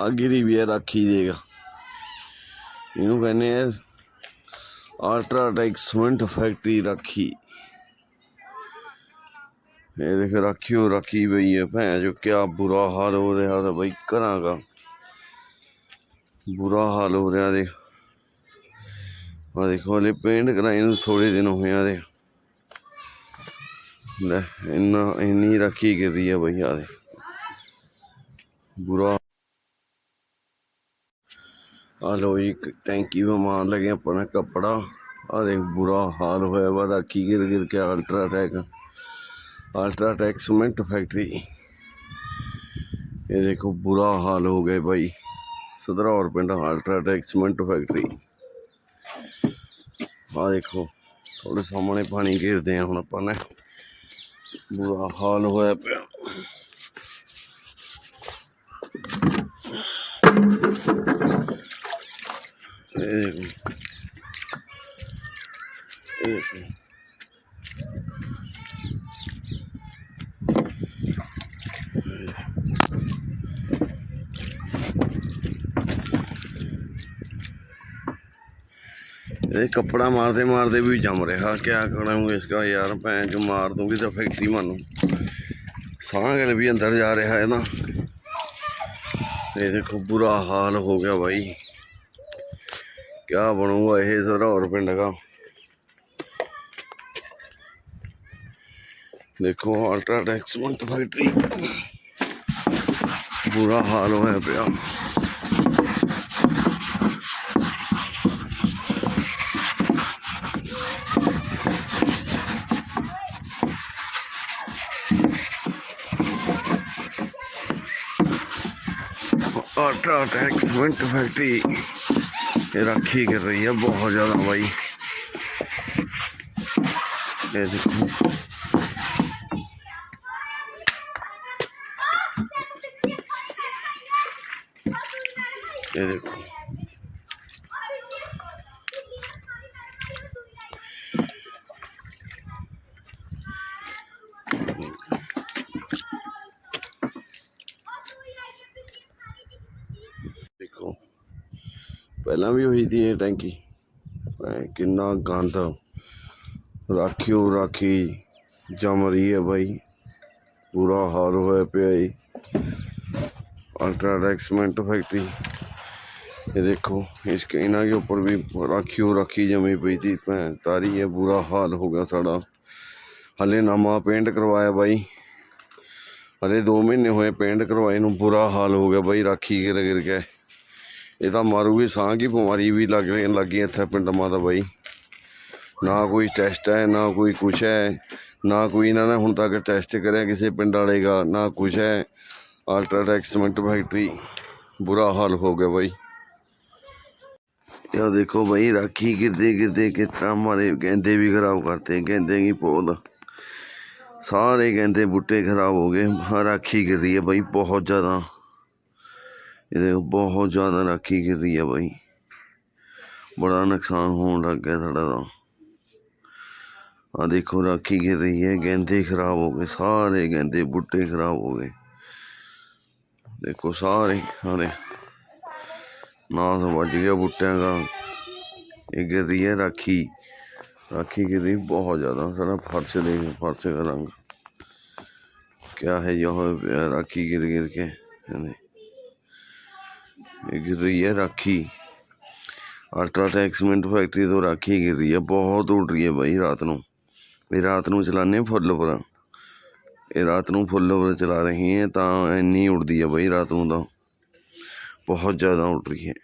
ਆ ਗਿਰੀ ਵੀ ਹੈ ਰਾਖੀ ਦੇਗਾ ਇਹਨੂੰ ਕਹਿੰਦੇ ਆ ਅਲਟਰਾਟੈਕ ਸੀਮੈਂਟ ਫੈਕਟਰੀ ਰਾਖੀ ਇਹ ਦੇਖ ਰਾਖੀਓ ਰਾਖੀ ਪਈ ਹੈ ਭੈਣ ਜੋ ਕਿਆ ਬੁਰਾ ਹਾਲ ਹੋ ਰਿਹਾ ਹੈ ਬਈ ਘਰਾਂ ਦਾ ਬੁਰਾ ਹਾਲ ਹੋ ਰਿਹਾ ਦੇਖ ਆ ਦੇਖੋ ਹਲੇ ਪੇਂਟ ਕਰਾਏ ਨੂੰ ਥੋੜੇ ਦਿਨ ਹੋਏ ਆ ਦੇ ਲੈ ਇੰਨਾ ਇੰਨੀ ਰਾਖੀ ਗਿਰ ਰਹੀ ਹੈ ਬਈ ਆ ਲੋ ਜੀ ਟੈਂਕੀ में मार लगे अपना कपड़ा आ देख बुरा हाल होया हुआ राखी गिर गिर के अल्ट्राटेक अल्ट्राटेक सीमेंट फैक्ट्री ये देखो बुरा हाल हो गए भाई सदरौर पिंड अल्ट्राटेक सीमेंट फैक्ट्री ਆ ਦੇਖੋ ਥੋੜੇ ਸਾਹਮਣੇ ਪਾਣੀ ਘੇਰਦੇ ਆ ਹੁਣ ਆਪਾਂ ਨੇ ਬੁਰਾ ਹਾਲ ਹੋਇਆ ਪਿਆ Thank you. ਇਹ ਕੱਪੜਾ ਮਾਰਦੇ ਮਾਰਦੇ ਵੀ ਜੰਮ ਰਿਹਾ। ਕਿਆ ਕਰਾਂਗੇ ਇਸਕਾ ਯਾਰ, ਭੈਣ ਚ ਮਾਰ ਦੂੰਗੀ ਤਾਂ ਫੈਕਟਰੀ ਮਾਨੂੰ ਸਾਹ ਗਲ ਵੀ ਅੰਦਰ ਜਾ ਰਿਹਾ ਇਹਦਾ ਨਾ। ਇਹ ਦੇਖੋ ਬੁਰਾ ਹਾਲ ਹੋ ਗਿਆ ਬਾਈ। क्या बनूँगा यह जरा और पिंड का। देखो अल्ट्राटेक सीमेंट फैक्ट्री बुरा हाल हो है भैया। अल्ट्राटेक सीमेंट फैक्ट्री राखी कर रही है बहुत ज़्यादा भाई ये देखो ये देखो ਪਹਿਲਾਂ ਵੀ ਹੋਈ ਦੀ ਇਹ ਟੈਂਕੀ। ਕਿੰਨਾ ਗੰਦ। ਰਾਖਿਓ ਰਾਖੀ ਜਮ ਰਹੀ ਹੈ ਭਾਈ ਪੂਰਾ ਹਾਲ ਹੋਇਆ ਪਿਆ ਹੈ ਅਲਟਰਾਟੈਕ ਸਮੈਂਟ ਫੈਕਟਰੀ ਇਹ ਦੇਖੋ, ਇਸ ਇਹਨਾਂ ਦੇ ਉੱਪਰ ਵੀ ਰਾਖਿਓ ਰਾਖੀ ਜਮੀ ਪਈ ਦੀ ਤਾਰੀ। ਹੈ ਬੁਰਾ ਹਾਲ ਹੋ ਗਿਆ ਸਾਡਾ। ਹਲੇ ਨਾਮਾ ਪੇਂਟ ਕਰਵਾਇਆ ਬਾਈ। ਹਲੇ 2 ਮਹੀਨੇ ਹੋਏ ਪੇਂਟ ਕਰਵਾਏ ਨੂੰ। ਬੁਰਾ ਹਾਲ ਹੋ ਗਿਆ ਬਾਈ, ਰਾਖੀ ਗਿਰ ਗਿਰ ਕੇ। यह मारू भी सह की बीमारी भी लग लग गई इतना पिंड माता बई ना कोई टैसट है ना कोई कुछ है ना कोई इन्होंने हूँ तक टैसट कर किसी पिंड वाले का ना कुछ है अल्ट्राटैक सीमेंट फैक्ट्री बुरा हाल हो गया बई यह देखो बई राखी गिरते गिरते कितना मारे कहते भी खराब करते कहते की पौध सारे कहते बूटे खराब हो गए राखी गिर रही है बई बहुत ज़्यादा ये देखो बहुत ज़्यादा राखी गिर रही है भाई। बड़ा नुकसान होने लग गया साढ़ा तो। हाँ देखो, राखी गिर रही है गेंदे खराब हो गए, सारे गेंदे बूटे खराब हो गए। देखो, सारे सारे। नास बज गया बूटियाँ का ये गिर रही है राखी। राखी गिर रही बहुत ज़्यादा सारा फर्श देख, फर्श का रंग। क्या है यह राखी गिर गिर के गिर रही है राखी अल्ट्राटेक सीमेंट फैक्ट्री तो राखी गिर रही है बहुत उड़ रही है भाई रात ਨੂੰ ਵੀ ਰਾਤ ਨੂੰ ਚਲਾਉਂਦੇ ਫੁੱਲ ਪਰ ਇਹ ਰਾਤ ਨੂੰ ਫੁੱਲ ਪਰ ਚਲਾ ਰਹੀ ਹੈ ਤਾਂ ਇੰਨੀ ਉੜਦੀ ਹੈ ਬਈ ਰਾਤ ਨੂੰ ਤਾਂ ਬਹੁਤ ਜ਼ਿਆਦਾ ਉੱਡ ਰਹੀ ਹੈ